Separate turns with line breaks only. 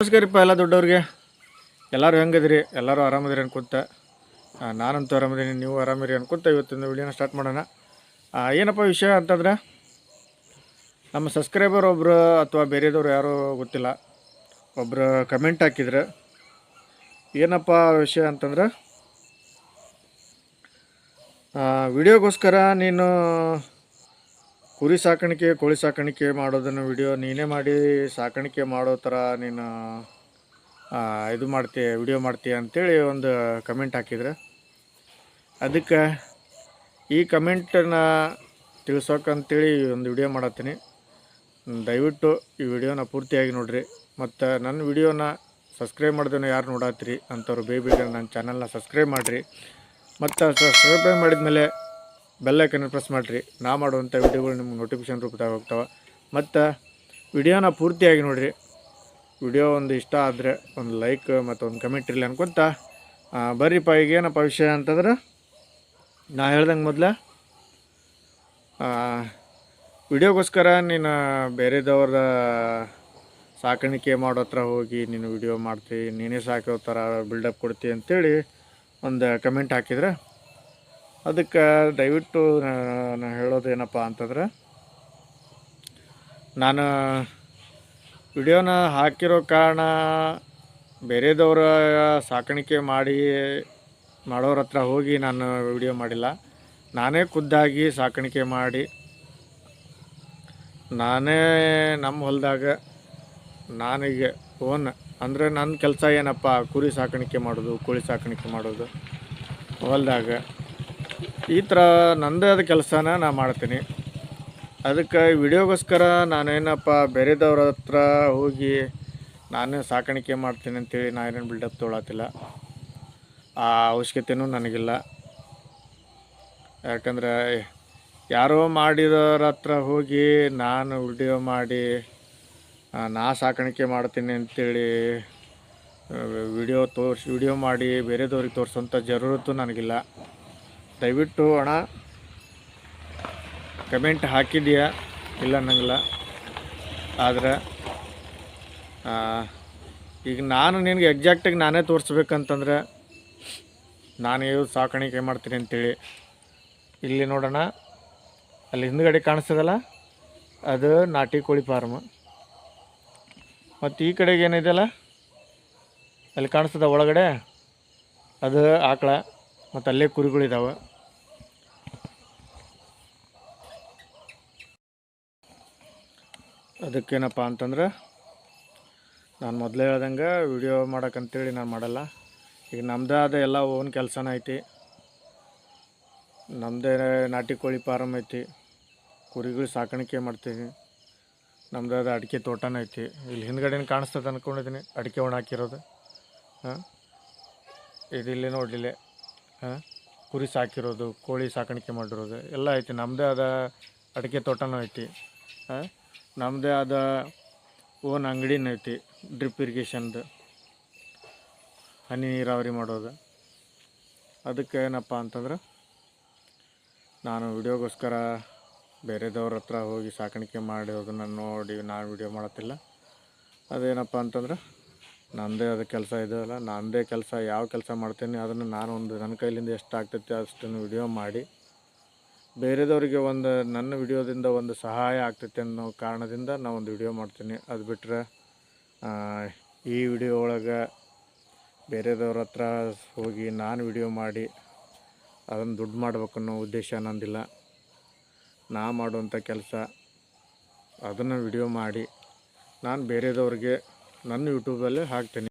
ನಮಸ್ಕಾರಪ್ಪ ಎಲ್ಲ ದೊಡ್ಡವ್ರಿಗೆ. ಎಲ್ಲರೂ ಹೆಂಗದಿರಿ? ಎಲ್ಲರೂ ಆರಾಮದಿರಿ ಅನ್ಕೊಂತ? ನಾನಂತೂ ಆರಾಮದೀನಿ, ನೀವು ಆರಾಮಿರಿ ಅನ್ಕೊಂತ ಇವತ್ತಿನ ವಿಡಿಯೋನ ಸ್ಟಾರ್ಟ್ ಮಾಡೋಣ. ಏನಪ್ಪ ವಿಷಯ ಅಂತಂದ್ರೆ, ನಮ್ಮ ಸಬ್ಸ್ಕ್ರೈಬರ್ ಒಬ್ಬರು ಅಥವಾ ಬೇರೆದವ್ರು ಯಾರೂ ಗೊತ್ತಿಲ್ಲ ಒಬ್ಬರು ಕಮೆಂಟ್ ಹಾಕಿದ್ರು. ಏನಪ್ಪ ವಿಷಯ ಅಂತಂದ್ರೆ ವಿಡಿಯೋಗೋಸ್ಕರ ನೀನು ಕುರಿ ಸಾಕಾಣಿಕೆ, ಕೋಳಿ ಸಾಕಾಣಿಕೆ ಮಾಡೋದನ್ನು ವಿಡಿಯೋ ನೀನೇ ಮಾಡಿ, ಸಾಕಾಣಿಕೆ ಮಾಡೋ ಥರ ನೀನು ಇದು ಮಾಡ್ತೀಯ, ವಿಡಿಯೋ ಮಾಡ್ತೀಯ ಅಂತೇಳಿ ಒಂದು ಕಮೆಂಟ್ ಹಾಕಿದ್ರೆ. ಅದಕ್ಕೆ ಈ ಕಮೆಂಟನ್ನು ತಿಳಿಸೋಕಂತೇಳಿ ಒಂದು ವಿಡಿಯೋ ಮಾಡತ್ತೀನಿ. ದಯವಿಟ್ಟು ಈ ವಿಡಿಯೋನ ಪೂರ್ತಿಯಾಗಿ ನೋಡಿರಿ. ಮತ್ತು ನನ್ನ ವಿಡಿಯೋನ ಸಬ್ಸ್ಕ್ರೈಬ್ ಮಾಡ್ದೇನೋ ಯಾರು ನೋಡತ್ತೀರಿ ಅಂಥವ್ರು ಬೇಗ ನನ್ನ ಚಾನಲ್ನ ಸಬ್ಸ್ಕ್ರೈಬ್ ಮಾಡಿರಿ. ಮತ್ತು ಸಬ್ಸ್ಕ್ರೈಬ್ ಮಾಡಿದ್ಮೇಲೆ ಬೆಲ್ಲೈಕನ್ನು ಪ್ರೆಸ್ ಮಾಡಿರಿ. ನಾ ಮಾಡುವಂಥ ವಿಡಿಯೋಗಳು ನಿಮ್ಗೆ ನೋಟಿಫಿಕೇಶನ್ ರೂಪದಾಗ ಹೋಗ್ತಾವೆ. ಮತ್ತು ವಿಡಿಯೋನ ಪೂರ್ತಿಯಾಗಿ ನೋಡಿರಿ. ವಿಡಿಯೋ ಒಂದು ಇಷ್ಟ ಆದರೆ ಒಂದು ಲೈಕ್ ಮತ್ತು ಒಂದು ಕಮೆಂಟ್ ಇರಲಿ ಅನ್ಕೊಂತ ಬರ್ರಿಪ್ಪ ಈಗ ಏನಪ್ಪ ವಿಷಯ ಅಂತಂದ್ರೆ, ನಾ ಹೇಳ್ದಂಗೆ ಮೊದಲ ವಿಡಿಯೋಗೋಸ್ಕರ ನೀನು ಬೇರೆದವ್ರದ ಸಾಕಾಣಿಕೆ ಮಾಡೋ ಹತ್ರ ಹೋಗಿ ನೀನು ವಿಡಿಯೋ ಮಾಡ್ತಿ, ನೀನೇ ಸಾಕೋ ಥರ ಬಿಲ್ಡಪ್ ಕೊಡ್ತಿ ಅಂತೇಳಿ ಒಂದು ಕಮೆಂಟ್ ಹಾಕಿದ್ರೆ ಅದಕ್ಕೆ ದಯವಿಟ್ಟು ನಾನು ಹೇಳೋದು ಏನಪ್ಪ ಅಂತಂದ್ರೆ, ನಾನು ವಿಡಿಯೋನ ಹಾಕಿರೋ ಕಾರಣ ಬೇರೆದವರ ಸಾಕಾಣಿಕೆ ಮಾಡಿ ಮಾಡೋರ ಹತ್ರ ಹೋಗಿ ನಾನು ವಿಡಿಯೋ ಮಾಡಿಲ್ಲ. ನಾನೇ ಖುದ್ದಾಗಿ ಸಾಕಾಣಿಕೆ ಮಾಡಿ, ನಾನೇ ನಮ್ಮ ಹೊಲದಾಗ ನಾನೀಗ ಓನ್, ಅಂದರೆ ನನ್ನ ಕೆಲಸ ಏನಪ್ಪ, ಕುರಿ ಸಾಕಾಣಿಕೆ ಮಾಡೋದು, ಕೋಳಿ ಸಾಕಾಣಿಕೆ ಮಾಡೋದು, ಹೊಲದಾಗ. ಈ ಥರ ನಂದೇ ಆದ ಕೆಲಸನ ನಾ ಮಾಡ್ತೀನಿ. ಅದಕ್ಕೆ ವಿಡಿಯೋಗೋಸ್ಕರ ನಾನೇನಪ್ಪ ಬೇರೆದವ್ರ ಹತ್ರ ಹೋಗಿ ನಾನೇ ಸಾಕಾಣಿಕೆ ಮಾಡ್ತೀನಿ ಅಂತೇಳಿ ನಾನೇನು ಬಿಲ್ಡಪ್ ತೊಗೊಳತ್ತಿಲ್ಲ. ಆ ಅವಶ್ಯಕತೆಯೂ ನನಗಿಲ್ಲ. ಯಾಕಂದ್ರೆ ಯಾರೋ ಮಾಡಿದವ್ರ ಹತ್ರ ಹೋಗಿ ನಾನು ವಿಡಿಯೋ ಮಾಡಿ ನಾ ಸಾಕಾಣಿಕೆ ಮಾಡ್ತೀನಿ ಅಂತೇಳಿ ವಿಡಿಯೋ ತೋರಿಸಿ ವಿಡಿಯೋ ಮಾಡಿ ಬೇರೆದವ್ರಿಗೆ ತೋರಿಸೋಂಥ ಜರೂರತ್ತು ನನಗಿಲ್ಲ. ದಯವಿಟ್ಟು ಅಣ್ಣ ಕಮೆಂಟ್ ಹಾಕಿದೆಯಾ ಇಲ್ಲ ಅನ್ನಂಗಿಲ್ಲ. ಆದರೆ ಈಗ ನಾನು ನಿನಗೆ ಎಕ್ಸಾಕ್ಟಾಗಿ ನಾನೇ ತೋರಿಸ್ಬೇಕಂತಂದ್ರೆ, ನಾನು ಇವ್ ಸಾಕಾಣಿಕೆ ಮಾಡ್ತೀನಿ ಅಂತೇಳಿ. ಇಲ್ಲಿ ನೋಡೋಣ ಅಲ್ಲಿ ಹಿಂದ್ಗಡೆ ಕಾಣಿಸ್ತದಲ್ಲ? ಅದು ನಾಟಿ ಕೋಳಿ ಫಾರ್ಮ್ ಮತ್ತು ಈ ಕಡೆಗೆ ಏನಿದೆಯಲ್ಲ? ಅಲ್ಲಿ ಕಾಣಿಸ್ತದ ಒಳಗಡೆ? ಅದು ಆಕಳ. ಮತ್ತು ಅಲ್ಲೇ ಕುರಿಗಳಿದಾವೆ. ಅದಕ್ಕೇನಪ್ಪ ಅಂತಂದ್ರೆ ನಾನು ಮೊದಲೇ ಹೇಳ್ದಂಗೆ ವಿಡಿಯೋ ಮಾಡೋಕ್ಕಂತೇಳಿ ನಾನು ಮಾಡಲ್ಲ. ಈಗ ನಮ್ಮದೇ ಆದ ಎಲ್ಲ ಓನ್ ಕೆಲಸನ ಐತಿ. ನಮ್ಮದೇ ನಾಟಿ ಕೋಳಿ ಫಾರಮ್ ಐತಿ. ಕುರಿಗಳು ಸಾಕಾಣಿಕೆ ಮಾಡ್ತೀವಿ. ನಮ್ಮದೇ ಆದ ಅಡಿಕೆ ತೋಟನೂ ಐತಿ. ಇಲ್ಲಿ ಹಿಂದ್ಗಡೆ ಕಾಣಿಸ್ತದೆ ಅಂದ್ಕೊಂಡಿದ್ದೀನಿ ಅಡಿಕೆ ಒಣ ಹಾಕಿರೋದು. ಹಾಂ? ಇದಿಲ್ಲಿ ನೋಡಲಿಲ್ಲ. ಕುರಿ ಸಾಕಿರೋದು, ಕೋಳಿ ಸಾಕಾಣಿಕೆ ಮಾಡಿರೋದು, ಎಲ್ಲ ಐತಿ. ನಮ್ಮದೇ ಆದ ಅಡಿಕೆ ತೋಟನೂ ಐತಿ. ನಮ್ಮದೇ ಆದ ಓನ್ ಅಂಗಡಿನೂ ಐತಿ, ಡ್ರಿಪ್ ಇರಿಗೇಷನ್ದು. ಹನಿ ನೀರಾವರಿ ಮಾಡೋದು. ಅದಕ್ಕೆ ಏನಪ್ಪ ಅಂತಂದ್ರೆ, ನಾನು ವಿಡಿಯೋಗೋಸ್ಕರ ಬೇರೆದವ್ರ ಹತ್ರ ಹೋಗಿ ಸಾಕಾಣಿಕೆ ಮಾಡಿರೋದನ್ನು ನೋಡಿ, ನಾನು ವಿಡಿಯೋ ಮಾಡತ್ತಿಲ್ಲ. ಅದೇನಪ್ಪ ಅಂತಂದ್ರೆ ನನ್ನದೇ ಅದು ಕೆಲಸ ಇದೆಯಲ್ಲ ನನ್ನದೇ ಕೆಲಸ, ಯಾವ ಕೆಲಸ ಮಾಡ್ತೀನಿ ಅದನ್ನು ನಾನು ಒಂದು ನನ್ನ ಕೈಲಿಂದ ಎಷ್ಟು ಆಗ್ತೈತೆ ಅಷ್ಟನ್ನು ವಿಡಿಯೋ ಮಾಡಿ. ಬೇರೆದವರಿಗೆ ಒಂದು ನನ್ನ ವಿಡಿಯೋದಿಂದ ಒಂದು ಸಹಾಯ ಆಗ್ತೈತೆ ಅನ್ನೋ ಕಾರಣದಿಂದ ನಾನು ಒಂದು ವಿಡಿಯೋ ಮಾಡ್ತೀನಿ. ಅದು ಬಿಟ್ಟರೆ ಈ ವಿಡಿಯೋ ಒಳಗೆ ಬೇರೆದವ್ರ ಹತ್ರ ಹೋಗಿ ನಾನು ವಿಡಿಯೋ ಮಾಡಿ ಅದನ್ನು ದುಡ್ಡು ಮಾಡ್ಬೇಕು ಅನ್ನೋ ಉದ್ದೇಶ ನಂದಿಲ್ಲ. ನಾ ಮಾಡುವಂಥ ಕೆಲಸ ಅದನ್ನು ವಿಡಿಯೋ ಮಾಡಿ, ನಾನು ಬೇರೆದವ್ರಿಗೆ ನನ್ನ ಯೂಟ್ಯೂಬಲ್ಲೇ ಹಾಕ್ತೀನಿ.